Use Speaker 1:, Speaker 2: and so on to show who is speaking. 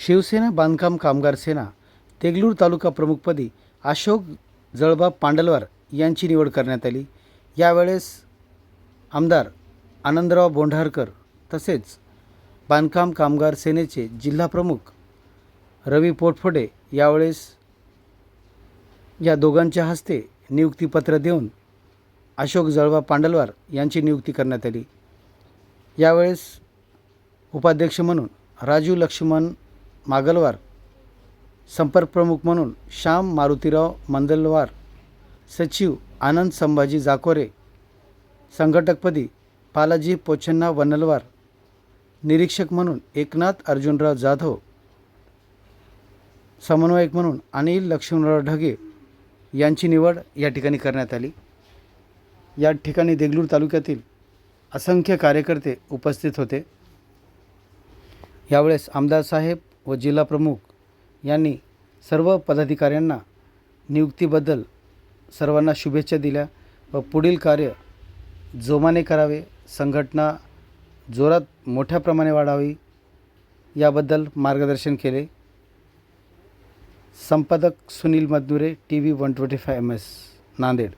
Speaker 1: शिवसेना बांधकाम कामगार सेना तेगलूर तालुका प्रमुखपदी अशोक जळबा पांडलवार यांची निवड करण्यात आली. यावेळेस आमदार आनंदराव बोंढारकर तसेच बांधकाम कामगार सेनेचे जिल्हाप्रमुख रवी पोटफोडे यावेळेस या दोघांच्या हस्ते नियुक्तीपत्र देऊन अशोक जळवा पांडलवार यांची नियुक्ती करण्यात आली. यावेळेस उपाध्यक्ष म्हणून राजू लक्ष्मण मागलवार संपर्क प्रमुख म्हणून श्याम मारुतीराव मंदलवार सचिव आनंद संभाजी जाकोरे संघटकपदी बालाजी पोचन्ना वनलवार निरीक्षक म्हणून एकनाथ अर्जुनराव जाधव समन्वयक म्हणून अनिल लक्ष्मणराव ढगे यांची निवड या ठिकाणी करण्यात आली. या ठिकाणी देगलूर तालुक्यातील असंख्य कार्यकर्ते उपस्थित होते. यावेळेस आमदार साहेब व जिल्हा प्रमुख यांनी सर्व पदाधिकाऱ्यांना नियुक्तीबद्दल सर्वांना शुभेच्छा दिल्या व पुढील कार्य जोमाने करावे संघटना जोरात मोठ्या प्रमाणे वाढावी याबद्दल मार्गदर्शन केले. संपादक Sunil Madanure T V one twenty five M S Nanded.